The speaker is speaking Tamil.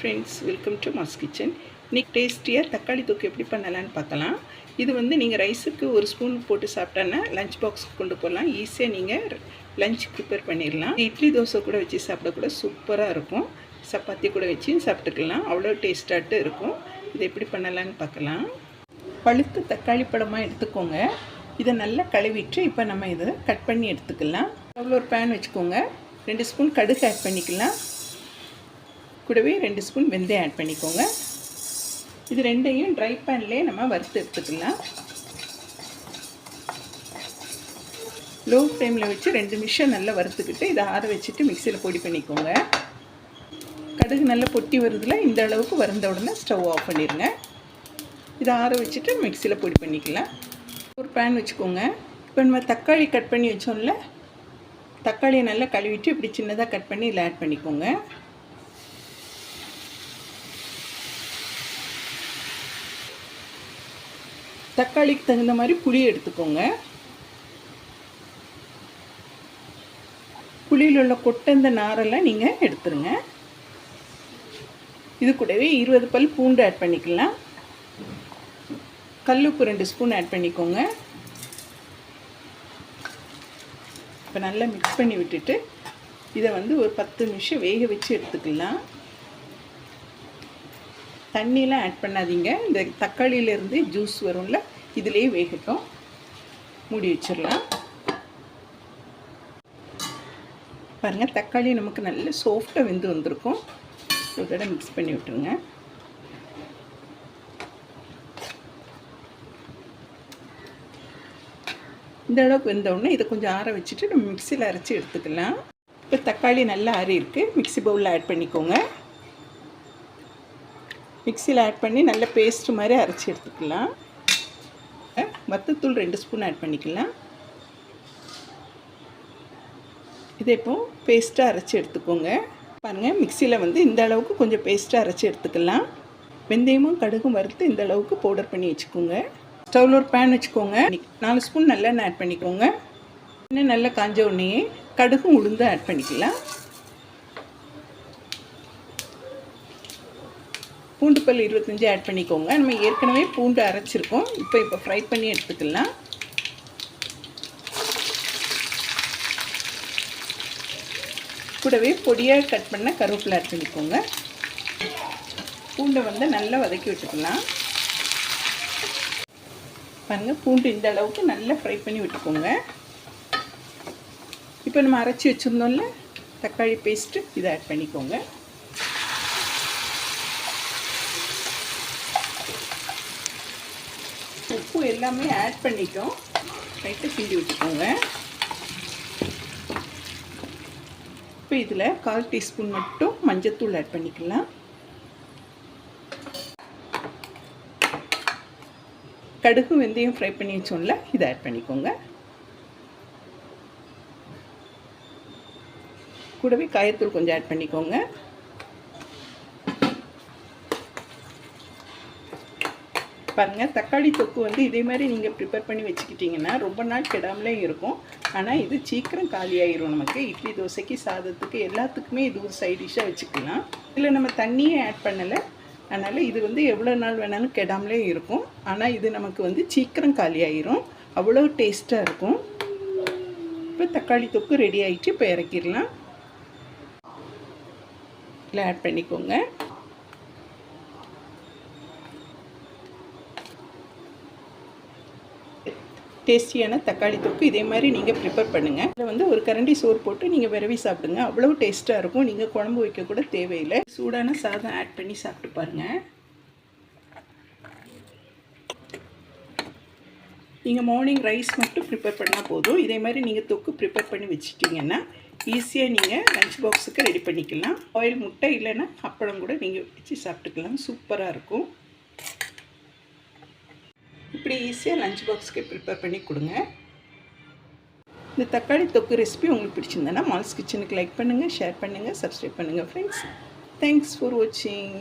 Friends welcome to mass kitchen இன்னைக்கு டேஸ்டியாக தக்காளி தொக்கு எப்படி பண்ணலான்னு பார்க்கலாம். இது வந்து நீங்கள் ரைஸுக்கு ஒரு ஸ்பூன் போட்டு சாப்பிட்டோன்னா லஞ்ச் பாக்ஸ்க்கு கொண்டு போகலாம் ஈஸியாக நீங்கள் லஞ்ச் ப்ரிப்பேர் பண்ணிடலாம் இட்லி தோசை கூட வச்சு சாப்பிட கூட சூப்பராக இருக்கும். சப்பாத்தி கூட வச்சு சாப்பிட்டுக்கலாம். அவ்வளோ டேஸ்டாட்டு இருக்கும். இது எப்படி பண்ணலான்னு பார்க்கலாம். பழுத்த தக்காளி பழமாக எடுத்துக்கோங்க. இதை நல்லா கழுவிட்டு இப்போ நம்ம இதை கட் பண்ணி எடுத்துக்கலாம். அவ்வளோ ஒரு பேன் வச்சுக்கோங்க. ரெண்டு ஸ்பூன் கடுகு ஆட் பண்ணிக்கலாம். கூடவே ரெண்டு ஸ்பூன் வெந்தயம் ஆட் பண்ணிக்கோங்க. இது ரெண்டையும் ட்ரை பேன்லேயே நம்ம வறுத்து எடுத்துக்கலாம். லோ ஃப்ளேமில் வச்சு ரெண்டு நிமிஷம் நல்லா வறுத்துக்கிட்டு இதை ஆற வச்சுட்டு மிக்சியில் பொடி பண்ணிக்கோங்க. கடுகு நல்லா பொட்டி வருதுல இந்த அளவுக்கு வறுந்த உடனே ஸ்டவ் ஆஃப் பண்ணிடுங்க இதை ஆற வச்சுட்டு மிக்சியில் பொடி பண்ணிக்கலாம். ஒரு பேன் வச்சுக்கோங்க. இப்போ நம்ம தக்காளி கட் பண்ணி வச்சோம்ல தக்காளியை நல்லா கழுவிட்டு இப்படி சின்னதாக கட் பண்ணி இதில் ஆட் பண்ணிக்கோங்க. தக்காளிக்கு தகுந்த மாதிரி புளி எடுத்துக்கோங்க. புளியில் உள்ள கொட்டந்த நாரெல்லாம் நீங்கள் எடுத்துருங்க. இது கூடவே இருபது பல் பூண்டு ஆட் பண்ணிக்கலாம். கல்லுப்பு ரெண்டு ஸ்பூன் ஆட் பண்ணிக்கோங்க. இப்போ நல்லா மிக்ஸ் பண்ணி விட்டுட்டு இதை வந்து ஒரு பத்து நிமிஷம் வேக வச்சு எடுத்துக்கலாம். தண்ணியெலாம் ஆட் பண்ணாதீங்க. இந்த தக்காளியிலேருந்து ஜூஸ் வரும்ல இதிலே வேகட்டும். மூடி வச்சிடலாம். பாருங்கள் தக்காளி நமக்கு நல்ல சாஃப்டாக வெந்து வந்திருக்கும். ஒரு தடவை மிக்ஸ் பண்ணி விட்டுருங்க. இந்த அளவுக்கு வெந்தவுடனே இதை கொஞ்சம் ஆற வச்சுட்டு நம்ம மிக்சியில் அரைச்சி எடுத்துக்கலாம். இப்போ தக்காளி நல்லா ஆறி இருக்குது மிக்சி பவுலில் ஆட் பண்ணிக்கோங்க. மிக்சியில் ஆட் பண்ணி நல்ல பேஸ்ட் மாதிரி அரைச்சி எடுத்துக்கலாம். வத்தத்தூள் ரெண்டு ஸ்பூன் ஆட் பண்ணிக்கலாம். இதை இப்போ பேஸ்ட்டாக அரைச்சி எடுத்துக்கோங்க. பாருங்கள் மிக்சியில் வந்து இந்த அளவுக்கு கொஞ்சம் பேஸ்ட்டாக அரைச்சி எடுத்துக்கலாம். வெந்தயமும் கடுகும் வறுத்து இந்த அளவுக்கு பவுடர் பண்ணி வச்சுக்கோங்க. ஸ்டவ்வில் ஒரு பேன் வச்சுக்கோங்க. நாலு ஸ்பூன் நல்லெண்ணெய் ஆட் பண்ணிக்கோங்க. இன்னும் நல்லா காஞ்ச உடனே கடுகும் உளுந்து ஆட் பண்ணிக்கலாம். பூண்டு பல் இருபத்தஞ்சி ஆட் பண்ணிக்கோங்க. நம்ம ஏற்கனவே பூண்டு அரைச்சிருக்கோம். இப்போ இப்போ ஃப்ரை பண்ணி எடுத்துக்கலாம். கூடவே பொடியாக கட் பண்ண கருவேப்பிலை ஆட் பண்ணிக்கோங்க. பூண்டை வந்து நல்லா வதக்கி விட்டுக்கலாம். பாருங்கள் பூண்டு இந்த அளவுக்கு நல்லா ஃப்ரை பண்ணி விட்டுக்கோங்க. இப்போ நம்ம அரைச்சி வச்சுருந்தோம்ல தக்காளி பேஸ்ட்டு இதை ஆட் பண்ணிக்கோங்க. உப்பு எல்லாமே ஆட் பண்ணிட்டோம். லைட்டாக கிண்டி விட்டுக்கோங்க. இப்போ இதில் கால் டீஸ்பூன் மட்டும் மஞ்சத்தூள் ஆட் பண்ணிக்கலாம். கடுகு வெந்தயம் ஃப்ரை பண்ணி வச்சோம்ல இதை ஆட் பண்ணிக்கோங்க. கூடவே காயத்தூள் கொஞ்சம் ஆட் பண்ணிக்கோங்க. பாருங்கள் தக்காளி தொக்கு வந்து இதே மாதிரி நீங்கள் ப்ரிப்பேர் பண்ணி வச்சுக்கிட்டிங்கன்னா ரொம்ப நாள் கெடாமலே இருக்கும். ஆனால் இது சீக்கிரம் காலியாகிரும் நமக்கு. இட்லி தோசைக்கு சாதத்துக்கு எல்லாத்துக்குமே இது ஒரு சைட் டிஷ்ஷாக வச்சுக்கலாம். இதில் நம்ம தண்ணியே ஆட் பண்ணலை. அதனால் இது வந்து எவ்வளோ நாள் வேணாலும் கெடாமலே இருக்கும். ஆனால் இது நமக்கு வந்து சீக்கிரம் காலியாகிரும் அவ்வளோ டேஸ்ட்டாக இருக்கும். இப்போ தக்காளி தொக்கு ரெடி ஆகிட்டு இப்போ இறக்கிடலாம். இதில் ஆட் பண்ணிக்கோங்க. டேஸ்டியான தக்காளி தொக்கு இதே மாதிரி நீங்கள் ப்ரிப்பேர் பண்ணுங்கள் இதில் வந்து ஒரு கரண்டி சோறு போட்டு நீங்கள் விரவி சாப்பிடுங்க. அவ்வளோ டேஸ்ட்டாக இருக்கும். நீங்கள் குழம்பு வைக்க கூட தேவையில்லை. சூடான சாதம் ஆட் பண்ணி சாப்பிட்டு பாருங்கள் நீங்கள் மார்னிங் ரைஸ் மட்டும் ப்ரிப்பேர் பண்ணால் போதும். இதே மாதிரி நீங்கள் தொக்கு ப்ரிப்பேர் பண்ணி வச்சுட்டிங்கன்னா ஈஸியாக நீங்கள் லஞ்ச் பாக்ஸுக்கு ரெடி பண்ணிக்கலாம். ஆயில் முட்டை இல்லைன்னா அப்பளம் கூட நீங்கள் வச்சு சாப்பிட்டுக்கலாம். சூப்பராக இருக்கும். இப்படி ஈஸியாக லஞ்ச் பாக்ஸ்க்கு ப்ரிப்பேர் பண்ணி கொடுங்க. இந்த தக்காளி தொக்கு ரெசிபி உங்களுக்கு பிடிச்சிருந்தேன்னா மால்ஸ் கிச்சனுக்கு லைக் பண்ணுங்கள் ஷேர் பண்ணுங்கள் சப்ஸ்கிரைப் பண்ணுங்கள் ஃப்ரெண்ட்ஸ் தேங்க்ஸ் ஃபார் வாட்சிங்